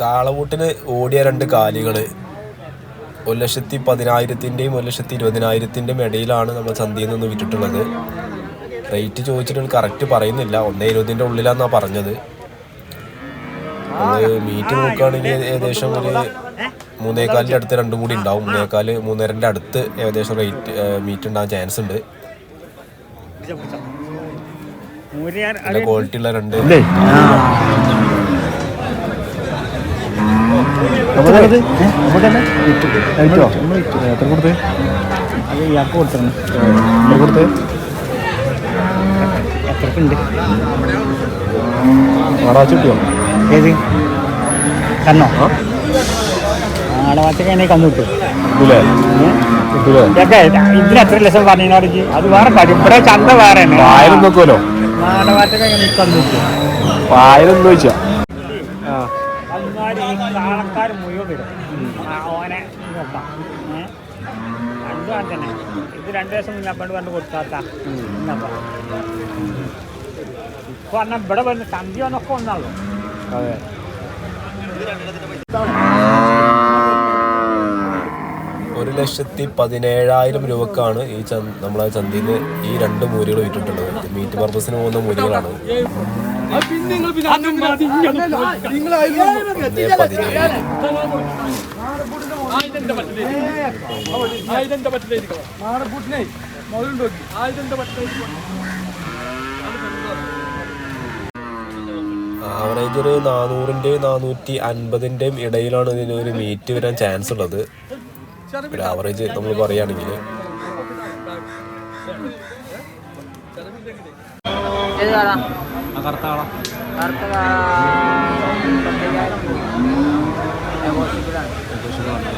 കാളവൂട്ടിന് ഓടിയ രണ്ട് കാലികൾ ഒരു ലക്ഷത്തി പതിനായിരത്തിന്റെയും ഒരു ലക്ഷത്തി ഇരുപതിനായിരത്തിന്റെയും ഇടയിലാണ് നമ്മൾ ചന്തയിൽ നിന്ന് വിറ്റിട്ടുള്ളത് റേറ്റ് ചോദിച്ചിട്ട് കറക്റ്റ് പറയുന്നില്ല. ഒന്നേ ഇരുപതിന്റെ ഉള്ളിലാന്നാണ് പറഞ്ഞത്. നമ്മൾ മീറ്റ് നോക്കുകയാണെങ്കിൽ ഏകദേശം ഒരു മൂന്നേകാലിന്റെ അടുത്ത് രണ്ടും കൂടി ഉണ്ടാവും. മൂന്നേകാൽ മൂന്നരന്റെ അടുത്ത് ഏകദേശം റേറ്റ് മീറ്റ് ഉണ്ടാകാൻ ചാൻസ് ഉണ്ട്. നല്ല ക്വാളിറ്റി ഉള്ള രണ്ട് എത്ര കൊടുത്തേ? അത് ഇയാൾക്ക് കൊടുത്തിരുന്നു എത്ര കൊടുത്തേ? എത്രക്കുണ്ട് ആറാഴ്ച കിട്ടിയോ ഏത്? കണ്ണോ? കിട്ടും ഇതിന് എത്ര ലക്ഷം പറഞ്ഞോട് അത് വേറെ ഇവിടെ ചന്ത വേറെ പായലും നോക്കുമല്ലോ കിട്ടും പായലും ചോദിച്ചാ രണ്ടും അങ്ങനെ തന്നെ. ഇത് രണ്ട് ദിവസം മുന്നേ പണ്ട് കണ്ട് കൊടുത്താത്ത ഇപ്പൊ പറഞ്ഞാൽ ഇവിടെ വരുന്ന സന്ധ്യ വന്നൊക്കെ ഒന്നാണല്ലോ അതെ. ഒരു ലക്ഷത്തി പതിനേഴായിരം രൂപക്കാണ് ഈ ചന്ത നമ്മളെ ചന്തയിൽ നിന്ന് ഈ രണ്ട് മൂരികൾ വിറ്റിട്ടുള്ളത്. മീറ്റ് പർപ്പസിന് പോകുന്ന മൂരികളാണ്. ആവറേജ് ഒരു നാനൂറിന്റെയും നാനൂറ്റി അൻപതിന്റെയും ഇടയിലാണ് ഇതിന് ഒരു മീറ്റ് വരാൻ ചാൻസ് ഉള്ളത്. ഒരു ആവറേജ് നമ്മൾ പറയുകയാണെങ്കിൽ കറുത്ത കാള കറുത്ത കാള മുപ്പത്തയ്യായിരം നെഗോഷ്യബിളാണ്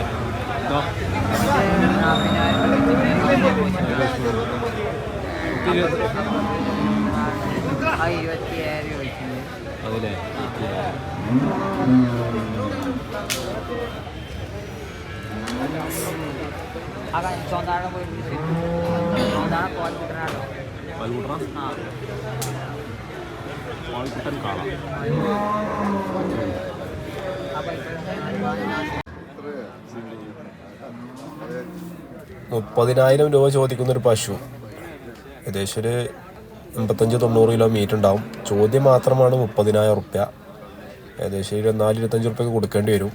ആ ഇരുപത്തിയേഴ് ചോദിക്കുന്നത് അതിലെ ആ ചോന്താഴം പോയിട്ട് ചോന്താഴം പോകാൻ കിട്ടണോ ആ ആ പൈസ മുപ്പതിനായിരം രൂപ ചോദിക്കുന്ന ഒരു പശു. ഏകദേശം ഒരു എൺപത്തഞ്ച് തൊണ്ണൂറ് കിലോ മീറ്റ് ഉണ്ടാവും. ചോദ്യം മാത്രമാണ് മുപ്പതിനായിരം റുപ്യ. ഏകദേശം ഇരുപത്തിനാല് ഇരുപത്തഞ്ച് റുപ്യക്ക് കൊടുക്കേണ്ടി വരും.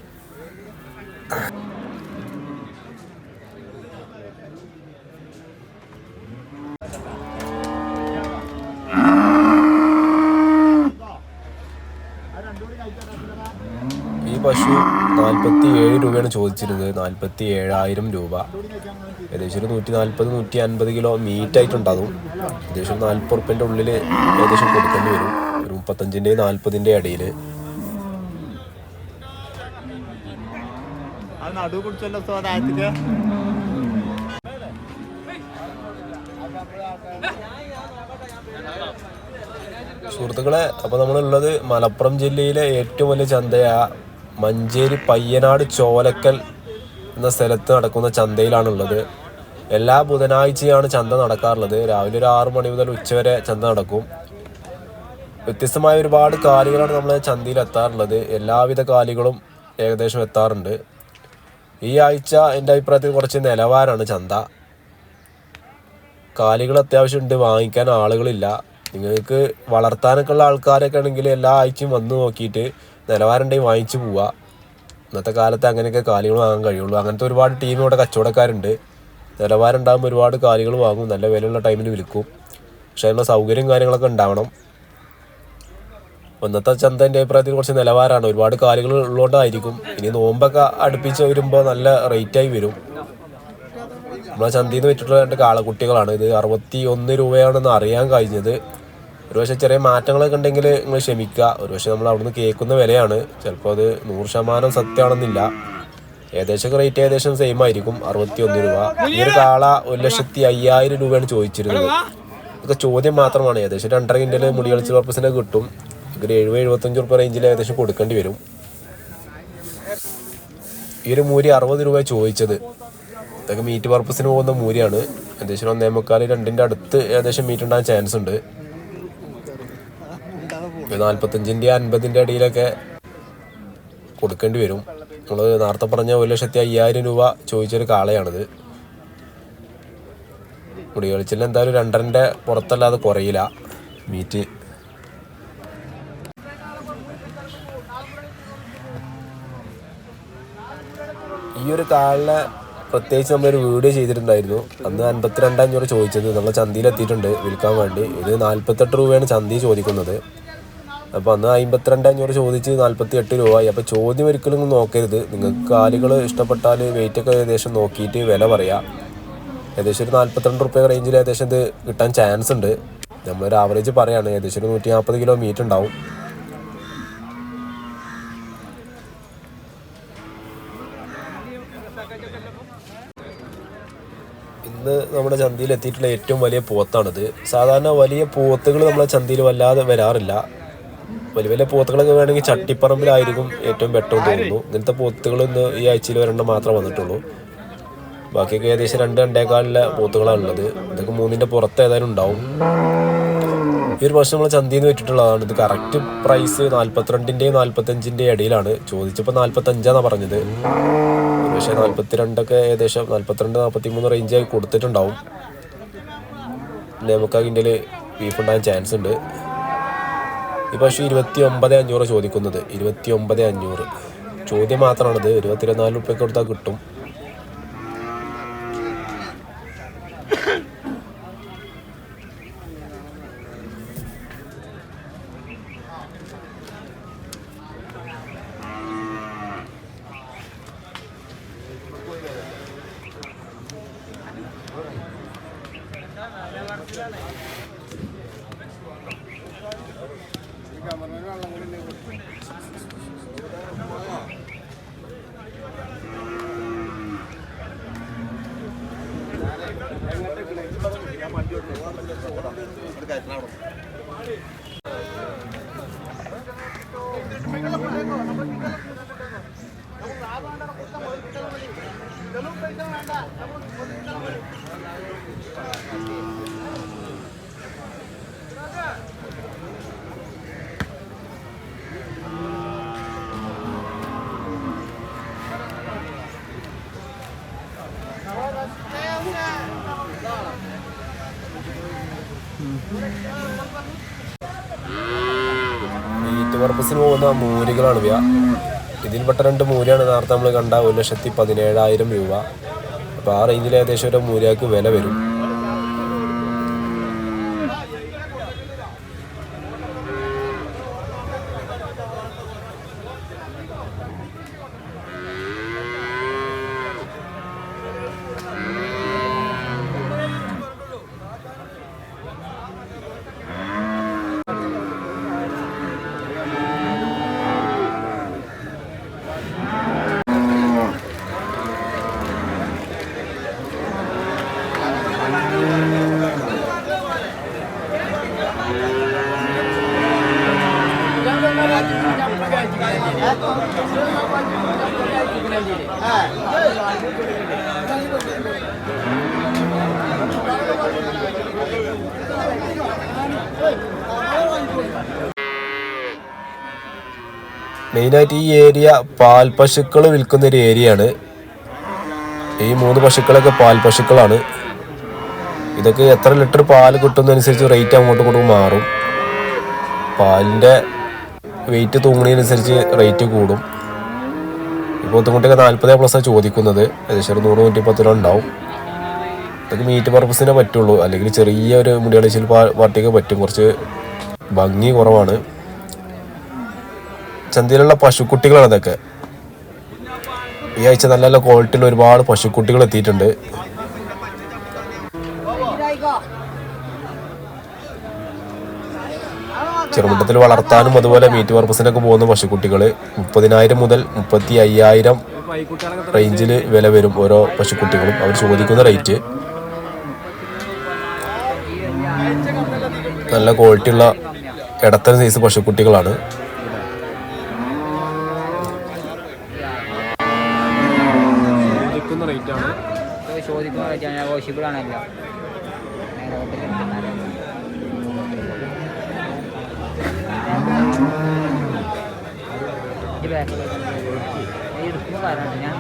ഈ പശു നാൽപ്പത്തി ഏഴ് രൂപയാണ് ചോദിച്ചിരുന്നത്. നാൽപ്പത്തി ഏഴായിരം രൂപ. ഏകദേശം ഒരു നൂറ്റി നാൽപ്പത് നൂറ്റി അൻപത് കിലോ മീറ്റ് ആയിട്ടുണ്ടാകും ഏകദേശം നാൽപ്പത് റുപ്യന്റെ ഉള്ളിൽ ഏകദേശം കൊടുക്കേണ്ടി വരും. ഒരു മുപ്പത്തഞ്ചിന്റെ നാൽപ്പതിന്റെ ഇടയിൽ നടു കുടിച്ചല്ലോ സുഹൃത്തുക്കളെ അപ്പോൾ നമ്മളുള്ളത് മലപ്പുറം ജില്ലയിലെ ഏറ്റവും വലിയ ചന്തയായ മഞ്ചേരി പയ്യനാട് ചോലക്കൽ എന്ന സ്ഥലത്ത് നടക്കുന്ന ചന്തയിലാണുള്ളത്. എല്ലാ ബുധനാഴ്ചയാണ് ചന്ത നടക്കാറുള്ളത്. രാവിലെ ഒരു ആറു മണി മുതൽ ഉച്ചവരെ ചന്ത നടക്കും. വ്യത്യസ്തമായ ഒരുപാട് കാലികളാണ് നമ്മൾ ചന്തയിൽ എത്താറുള്ളത്. എല്ലാവിധ കാലികളും ഏകദേശം എത്താറുണ്ട്. ഈ ആഴ്ച എന്റെ അഭിപ്രായത്തിൽ കുറച്ച് നിലവാരമാണ് ചന്ത. കാലികൾ അത്യാവശ്യം ഉണ്ട് വാങ്ങിക്കാൻ ആളുകളില്ല. നിങ്ങൾക്ക് വളർത്താനൊക്കെ ഉള്ള ആൾക്കാരൊക്കെ ആണെങ്കിൽ എല്ലാ ആഴ്ചയും വന്ന് നോക്കിയിട്ട് നിലവാരം ഉണ്ടെങ്കിൽ വാങ്ങിച്ചു പോവുക ഇന്നത്തെ കാലത്ത് അങ്ങനെയൊക്കെ കാലികൾ വാങ്ങാൻ കഴിയുള്ളൂ. അങ്ങനത്തെ ഒരുപാട് ടീം ഇവിടെ കച്ചവടക്കാരുണ്ട്. നിലവാരം ഉണ്ടാകുമ്പോൾ ഒരുപാട് കാലികൾ വാങ്ങും. നല്ല വിലയുള്ള ടൈമിൽ വിൽക്കും. പക്ഷേ അതിനുള്ള സൗകര്യം കാര്യങ്ങളൊക്കെ ഉണ്ടാവണം. ഇന്നത്തെ ചന്ത എന്റെ അഭിപ്രായത്തിൽ കുറച്ച് നിലവാരമാണ്. ഒരുപാട് കാലികൾ ഉള്ളതുകൊണ്ടായിരിക്കും. ഇനി നോമ്പൊക്കെ അടുപ്പിച്ച് വരുമ്പോൾ നല്ല റേറ്റായി വരും. നമ്മളെ ചന്തയിൽ നിന്ന് വെച്ചിട്ടുള്ള രണ്ട് കാളക്കുട്ടികളാണ്. ഇത് അറുപത്തി ഒന്ന് രൂപയാണെന്ന് അറിയാൻ കഴിഞ്ഞത്. ഒരുപക്ഷെ ചെറിയ മാറ്റങ്ങളൊക്കെ ഉണ്ടെങ്കിൽ നിങ്ങൾ ക്ഷമിക്കുക. ഒരുപക്ഷെ നമ്മൾ അവിടുന്ന് കേൾക്കുന്ന വിലയാണ്. ചിലപ്പോൾ അത് നൂറ് ശതമാനം സത്യമാണെന്നില്ല. ഏകദേശം റേറ്റ് ഏകദേശം സെയിം ആയിരിക്കും. അറുപത്തി ഒന്ന് രൂപ. ഈ ഒരു കാള ഒരു ലക്ഷത്തി അയ്യായിരം രൂപയാണ് ചോദിച്ചിരുന്നത്. ഇതൊക്കെ ചോദ്യം മാത്രമാണ്. ഏകദേശം രണ്ടര കിൻഡൽ മുടി കളിച്ച് പർപ്പസിനെ കിട്ടും. ഒരു എഴുപത് എഴുപത്തഞ്ച് റുപ്യ റേഞ്ചിൽ ഏകദേശം കൊടുക്കേണ്ടി വരും. ഈ ഒരു മൂരി അറുപത് രൂപ ചോദിച്ചത്. ഇതൊക്കെ മീറ്റ് പർപ്പസിന് പോകുന്ന മൂരിയാണ്. ഏകദേശം ഒന്നേ മുക്കാൽ രണ്ടിന്റെ അടുത്ത് ഏകദേശം മീറ്റ് ഉണ്ടാകാൻ ചാൻസ് ഉണ്ട്. നാൽപ്പത്തഞ്ചിന്റെ അൻപതിന്റെ അടിയിലൊക്കെ കൊടുക്കേണ്ടി വരും. നമ്മൾ നേരത്തെ പറഞ്ഞ ഒരു ലക്ഷത്തി അയ്യായിരം രൂപ ചോദിച്ചൊരു കാളയാണിത്. മുടികളിച്ചിൽ എന്തായാലും രണ്ടരന്റെ പുറത്തല്ലാതെ കുറയില്ല. മീറ്റ് ഈ ഒരു കാളിനെ പ്രത്യേകിച്ച് നമ്മളൊരു വീഡിയോ ചെയ്തിട്ടുണ്ടായിരുന്നു. അന്ന് അൻപത്തിരണ്ട് അഞ്ഞൂറ് ചോദിച്ചത്. നമ്മൾ ചന്തയിൽ എത്തിയിട്ടുണ്ട് വിൽക്കാൻ വേണ്ടി. ഇത് നാൽപ്പത്തെട്ട് രൂപയാണ് ചന്തി ചോദിക്കുന്നത്. അപ്പോൾ അന്ന് അമ്പത്തിരണ്ട് അഞ്ഞൂറ് ചോദിച്ച് നാൽപ്പത്തി എട്ട് രൂപയായി. അപ്പോൾ ചോദ്യം ഒരിക്കലും നോക്കരുത്. നിങ്ങൾക്ക് കാലുകൾ ഇഷ്ടപ്പെട്ടാൽ വെയിറ്റൊക്കെ ഏകദേശം നോക്കിയിട്ട് വില പറയാം. ഏകദേശം ഒരു നാൽപ്പത്തിരണ്ട് റുപ്യ റേഞ്ചിൽ ഏകദേശം ഇത് കിട്ടാൻ ചാൻസ് ഉണ്ട്. നമ്മളൊരു ആവറേജ് പറയാണ്. ഏകദേശം ഒരു നൂറ്റി നാൽപ്പത് കിലോ മീറ്റ് ഉണ്ടാവും. ഇന്ന് നമ്മുടെ ചന്തയിൽ എത്തിയിട്ടുള്ള ഏറ്റവും വലിയ പോത്താണിത്. സാധാരണ വലിയ പോത്തുകൾ നമ്മളെ ചന്തയിൽ വല്ലാതെ വരാറില്ല. വലിയ വലിയ പോത്തുകളൊക്കെ വേണമെങ്കിൽ ചട്ടിപ്പറമ്പിലായിരിക്കും ഏറ്റവും ബെറ്റർ തോന്നുന്നു. ഇങ്ങനത്തെ പോത്തുകൾ ഇന്ന് ഈ ആഴ്ചയിൽ ഒരെണ്ണം മാത്രമേ വന്നിട്ടുള്ളൂ. ബാക്കിയൊക്കെ ഏകദേശം രണ്ട് രണ്ടേക്കാലിലെ പോത്തുകളാണ് ഉള്ളത്. ഇതൊക്കെ മൂന്നിന്റെ പുറത്ത് ഏതായാലും ഉണ്ടാവും. ഈ ഒരു വർഷം നമ്മൾ ചന്തയിൽ നിന്ന് വെച്ചിട്ടുള്ളതാണ്. ഇത് കറക്റ്റ് പ്രൈസ് നാൽപ്പത്തിരണ്ടിന്റെയും നാൽപ്പത്തഞ്ചിന്റെയും ഇടയിലാണ്. ചോദിച്ചപ്പോൾ നാൽപ്പത്തഞ്ചാന്നാണ് പറഞ്ഞത്. പക്ഷേ നാൽപ്പത്തിരണ്ടൊക്കെ ഏകദേശം നാൽപ്പത്തിരണ്ട് നാൽപ്പത്തി മൂന്ന് റേഞ്ചായി കൊടുത്തിട്ടുണ്ടാവും. നമുക്ക് അതിന്റെ ബീഫ് ഉണ്ടാകാൻ ചാൻസ് ഉണ്ട്. ഈ പശു ഇരുപത്തി ഒമ്പത് അഞ്ഞൂറ് ചോദിക്കുന്നത്. ഇരുപത്തി ഒമ്പത് അഞ്ഞൂറ്. ചോദ്യം മാത്രമാണിത് ഇരുപത്തിരുന്നാൽ റുപ്യക്ക് കൊടുത്താൽ കിട്ടും മീറ്റ് പർപ്പസിന് പോകുന്ന മൂരികളാണ് ഇവ ഇതിൽപ്പെട്ട രണ്ട് മൂരിയാണ് നേരത്തെ നമ്മൾ കണ്ട ഒരു ലക്ഷത്തി പതിനേഴായിരം രൂപ. അപ്പോൾ ആ റേഞ്ചിൽ ഏകദേശം ഒരു മൂരിയാക്ക് വില വരും. മെയിനായിട്ട് ഈ ഏരിയ പാൽ പശുക്കൾ വിൽക്കുന്ന ഒരു ഏരിയയാണ്. ഈ മൂന്ന് പശുക്കളൊക്കെ പാൽ പശുക്കളാണ്. ഇതൊക്കെ എത്ര ലിറ്റർ പാൽ കിട്ടുന്നതനുസരിച്ച് റേറ്റ് അങ്ങോട്ടും ഇങ്ങോട്ടും മാറും. പാലിന്റെ വെയിറ്റ് തൂങ്ങുന്നതിനനുസരിച്ച് റേറ്റ് കൂടും. ഇപ്പോൾ ഒത്തുകുട്ടിയൊക്കെ നാൽപ്പത് പ്ലസ്സാണ് ചോദിക്കുന്നത്. ഏകദേശം ഒരു നൂറ് നൂറ്റി പത്ത് രൂപ ഉണ്ടാവും ഇതൊക്കെ മീറ്റ് പർപ്പസിനെ പറ്റുള്ളൂ. അല്ലെങ്കിൽ ചെറിയ ഒരു മുടികളിച്ചിൽ പാർട്ടിക്ക് പറ്റും. കുറച്ച് ഭംഗി കുറവാണ്. ചന്തയിലുള്ള പശുക്കുട്ടികളാണ് ഇതൊക്കെ. ഈ ആഴ്ച നല്ല നല്ല ക്വാളിറ്റിയിൽ ഒരുപാട് പശുക്കുട്ടികൾ എത്തിയിട്ടുണ്ട്. ചെറുപ്പത്തിൽ വളർത്താനും അതുപോലെ മീറ്റ് പർപ്പസിനൊക്കെ പോകുന്ന പശുക്കുട്ടികൾ മുപ്പതിനായിരം മുതൽ മുപ്പത്തി അയ്യായിരം റേഞ്ചിൽ വില വരും ഓരോ പശുക്കുട്ടികളും. അവർ ചോദിക്കുന്ന റേറ്റ്. നല്ല ക്വാളിറ്റിയുള്ള ഇടത്തരം സൈസ് പശുക്കുട്ടികളാണ്. ചോദിക്കുന്ന റേറ്റ് നെഗോഷ്യബിൾ ആണല്ലോ. കുറച്ച് ബാക്കിൽ എടുക്കുമ്പോൾ പറയാനുണ്ട് ഞാൻ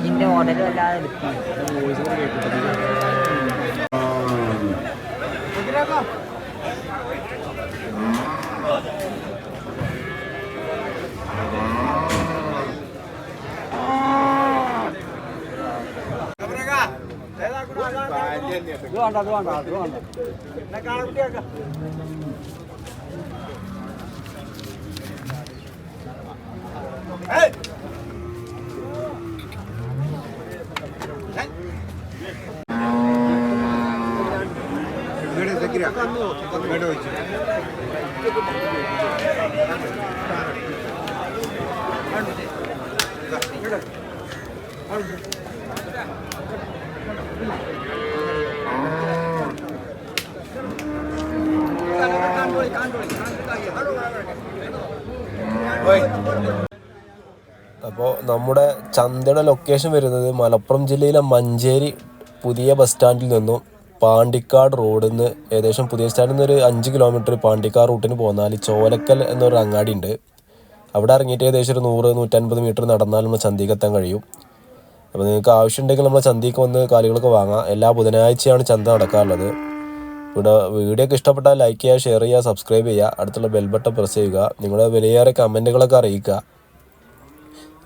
ഇതിന്റെ ഓർഡർ വല്ലാതെ എടുക്കുന്നു വോയിസ് കൂടെ Wait. അപ്പോൾ നമ്മുടെ ചന്തയുടെ ലൊക്കേഷൻ വരുന്നത് മലപ്പുറം ജില്ലയിലെ മഞ്ചേരി പുതിയ ബസ് സ്റ്റാൻഡിൽ നിന്നും പാണ്ടിക്കാട് റോഡിൽ നിന്ന് ഏകദേശം പുതിയ സ്റ്റാൻഡിൽ നിന്ന് ഒരു അഞ്ച് കിലോമീറ്റർ പാണ്ടിക്കാട് റൂട്ടിന് പോന്നാൽ ചോലക്കൽ എന്നൊരു അങ്ങാടി ഉണ്ട്. അവിടെ ഇറങ്ങിയിട്ട് ഏകദേശം ഒരു നൂറ് നൂറ്റൻപത് മീറ്റർ നടന്നാൽ നമ്മൾ ചന്തയ്ക്ക് എത്താൻ കഴിയും. അപ്പോൾ നിങ്ങൾക്ക് ആവശ്യമുണ്ടെങ്കിൽ നമ്മൾ ചന്തയ്ക്ക് വന്ന് കാലികളൊക്കെ വാങ്ങാം. എല്ലാ ബുധനാഴ്ചയാണ് ചന്ത നടക്കാറുള്ളത്. ഇവിടെ വീഡിയോ ഒക്കെ ഇഷ്ടപ്പെട്ടാൽ ലൈക്ക് ചെയ്യുക ഷെയർ ചെയ്യുക സബ്സ്ക്രൈബ് ചെയ്യുക. അടുത്തുള്ള ബെൽബട്ടൺ പ്രസ് ചെയ്യുക. നിങ്ങളുടെ വിലയേറെ കമന്റുകളൊക്കെ അറിയിക്കുക.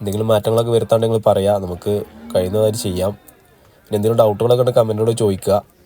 എന്തെങ്കിലും മാറ്റങ്ങളൊക്കെ വരുത്താണ്ടെങ്കിൽ പറയാം. നമുക്ക് കഴിയുന്നതായിട്ട് ചെയ്യാം. പിന്നെ എന്തെങ്കിലും ഡൗട്ടുകളൊക്കെ ഉണ്ടെങ്കിൽ കമന്റിലൂടെ ചോദിക്കുക.